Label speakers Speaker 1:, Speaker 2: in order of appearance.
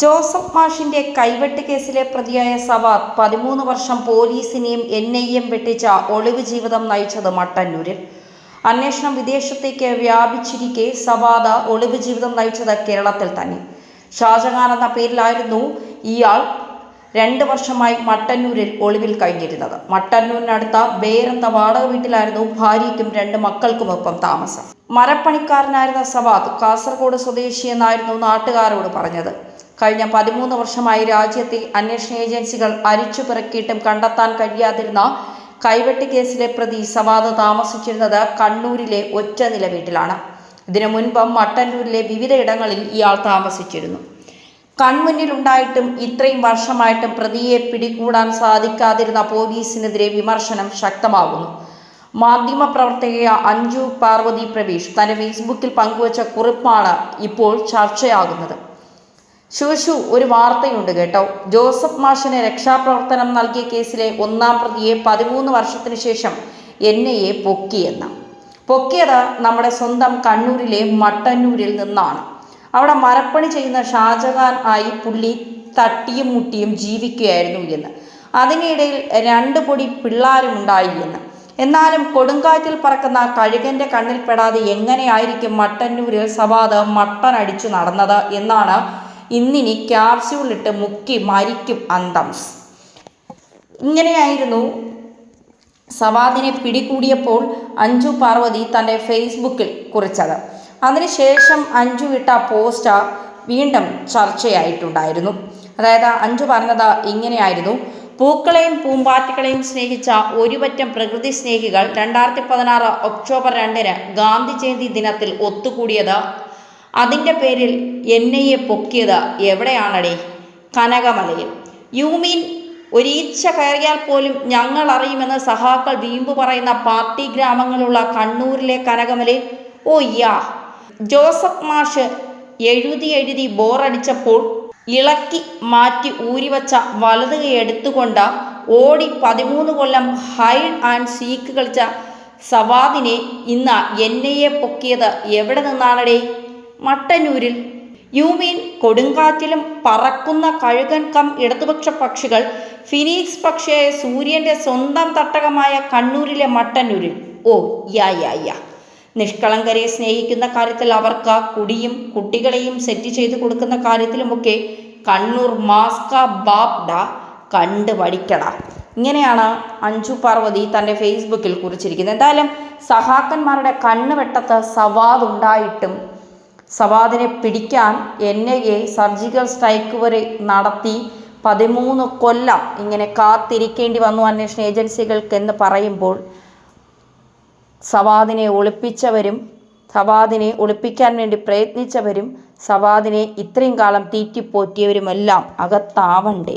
Speaker 1: Joseph മാഷിന്റെ കൈവെട്ട് കേസിലെ പ്രതിയായ സവാദ് പതിമൂന്ന് വർഷം പോലീസിനെയും എൻ ഐ എം വെട്ടിച്ച ഒളിവ് ജീവിതം നയിച്ചത് മട്ടന്നൂരിൽ. അന്വേഷണം വിദേശത്തേക്ക് വ്യാപിച്ചിരിക്കെ സവാദ ഒളിവ് ജീവിതം നയിച്ചത് കേരളത്തിൽ തന്നെ. ഷാജഹാൻ എന്ന പേരിലായിരുന്നു ഇയാൾ രണ്ട് വർഷമായി മട്ടന്നൂരിൽ ഒളിവിൽ കഴിഞ്ഞിരുന്നത്. മട്ടന്നൂരിനടുത്ത ബേരെന്ന വാടക വീട്ടിലായിരുന്നു ഭാര്യയ്ക്കും രണ്ട് മക്കൾക്കുമൊപ്പം താമസം. മരപ്പണിക്കാരനായിരുന്ന സവാദ് കാസർഗോഡ് സ്വദേശി എന്നായിരുന്നു നാട്ടുകാരോട് പറഞ്ഞത്. കഴിഞ്ഞ പതിമൂന്ന് വർഷമായി രാജ്യത്തെ അന്വേഷണ ഏജൻസികൾ അരിച്ചു പിറക്കിയിട്ടും കണ്ടെത്താൻ കഴിയാതിരുന്ന കൈവെട്ട് കേസിലെ പ്രതി സവാദ് താമസിച്ചിരുന്നത് കണ്ണൂരിലെ ഒറ്റ നില വീട്ടിലാണ് ഇതിനു മുൻപ് മട്ടന്നൂരിലെ വിവിധയിടങ്ങളിൽ ഇയാൾ താമസിച്ചിരുന്നു. കൺമുന്നിൽ ഉണ്ടായിട്ടും ഇത്രയും വർഷമായിട്ടും പ്രതിയെ പിടികൂടാൻ സാധിക്കാതിരുന്ന പോലീസിനെതിരെ വിമർശനം ശക്തമാകുന്നു മാധ്യമപ്രവർത്തകയ അഞ്ജു പാർവതി പ്രവീഷ് തന്റെ ഫേസ്ബുക്കിൽ പങ്കുവച്ച കുറിപ്പാണ് ഇപ്പോൾ ചർച്ചയാകുന്നത്. ശുശു ഒരു വാർത്തയുണ്ട് കേട്ടോ. ജോസഫ് മാഷിന് രക്ഷാപ്രവർത്തനം നൽകിയ കേസിലെ ഒന്നാം പ്രതിയെ പതിമൂന്ന് വർഷത്തിനു ശേഷം എൻ ഐ എ പൊക്കിയെന്ന്. പൊക്കിയത് നമ്മുടെ സ്വന്തം കണ്ണൂരിലെ മട്ടന്നൂരിൽ നിന്നാണ്. അവിടെ മരപ്പണി ചെയ്യുന്ന ഷാജഹാൻ ആയി പുള്ളി തട്ടിയും മുട്ടിയും ജീവിക്കുകയായിരുന്നു എന്ന്. അതിനിടയിൽ രണ്ട് പൊടി പിള്ളാരും ഉണ്ടായി എന്ന്. എന്നാലും കൊടുങ്കാറ്റിൽ പറക്കുന്ന കഴുകന്റെ കണ്ണിൽപ്പെടാതെ എങ്ങനെയായിരിക്കും മട്ടന്നൂരിൽ സവാദ് മട്ടൻ അടിച്ചു നടന്നത് എന്നാണ് ഇന്നിനി ക്യാപ്സ്യൂളിട്ട് മുക്കി മരിക്കും അന്തം. ഇങ്ങനെയായിരുന്നു സവാദിനെ പിടികൂടിയപ്പോൾ അഞ്ജു പാർവതി തന്റെ ഫേസ്ബുക്കിൽ കുറിച്ചത്. അതിനുശേഷം അഞ്ജു ഇട്ട പോസ്റ്റ് വീണ്ടും ചർച്ചയായിട്ടുണ്ടായിരുന്നു. അതായത് അഞ്ജു പറഞ്ഞത് ഇങ്ങനെയായിരുന്നു പൂക്കളെയും പൂമ്പാറ്റകളെയും സ്നേഹിച്ച ഒരുപറ്റം പ്രകൃതി സ്നേഹികൾ രണ്ടായിരത്തി പതിനാറ് ഒക്ടോബർ രണ്ടിന് ഗാന്ധി ജയന്തി ദിനത്തിൽ ഒത്തുകൂടിയത് അതിന്റെ പേരിൽ എന്നെയെ പൊക്കിയത് എവിടെയാണടേ? കനകമലയിൽ. യു മീൻ ഒരീച്ച കയറിയാൽ പോലും ഞങ്ങൾ അറിയുമെന്ന് സഹാക്കൾ വീമ്പ് പറയുന്ന പാർട്ടി ഗ്രാമങ്ങളുള്ള കണ്ണൂരിലെ കനകമലയിൽ. ഓ യാ. ജോസഫ് മാഷ് എഴുതി എഴുതി ബോറടിച്ചപ്പോൾ ഇളക്കി മാറ്റി ഊരിവച്ച വലത് എടുത്തുകൊണ്ട് ഓടി പതിമൂന്ന് കൊല്ലം ഹൈഡ് ആൻഡ് സീക്ക് കളിച്ച സവാദിനെ ഇന്ന് എന്നയെ പൊക്കിയത് എവിടെ നിന്നാണടേ? മട്ടന്നൂരിൽ. യു മീൻ കൊടുങ്കാറ്റിലും പറക്കുന്ന കഴുകൻ കം ഇടതുപക്ഷ പക്ഷികൾ ഫിനിക്സ് പക്ഷിയായ സൂര്യന്റെ സ്വന്തം തട്ടകമായ കണ്ണൂരിലെ മട്ടന്നൂരിൽ. ഓ യാ യാ യാ. നിഷ്കളങ്കരെ സ്നേഹിക്കുന്ന കാര്യത്തിൽ അവർക്ക് കുടിയും കുട്ടികളെയും സെറ്റ് ചെയ്തു കൊടുക്കുന്ന കാര്യത്തിലുമൊക്കെ കണ്ണൂർ മാസ്ക ബാബ്ഡ കണ്ട് പഠിക്കട. ഇങ്ങനെയാണ് അഞ്ജു പാർവതി തന്റെ ഫേസ്ബുക്കിൽ കുറിച്ചിരിക്കുന്നത്. എന്തായാലും സഹാക്കന്മാരുടെ കണ്ണുവെട്ടത്ത് സവാദ് ഉണ്ടായിട്ടും സവാദിനെ പിടിക്കാൻ N I A surgical strike വരെ നടത്തി പതിമൂന്ന് കൊല്ലം ഇങ്ങനെ കാത്തിരിക്കേണ്ടി വന്നു അന്വേഷണ ഏജൻസികൾക്ക് എന്ന് പറയുമ്പോൾ സവാദിനെ ഒളിപ്പിച്ചവരും സവാദിനെ ഒളിപ്പിക്കാൻ വേണ്ടി പ്രയത്നിച്ചവരും സവാദിനെ ഇത്രയും കാലം തീറ്റിപ്പോറ്റിയവരുമെല്ലാം അകത്താവണ്ടേ?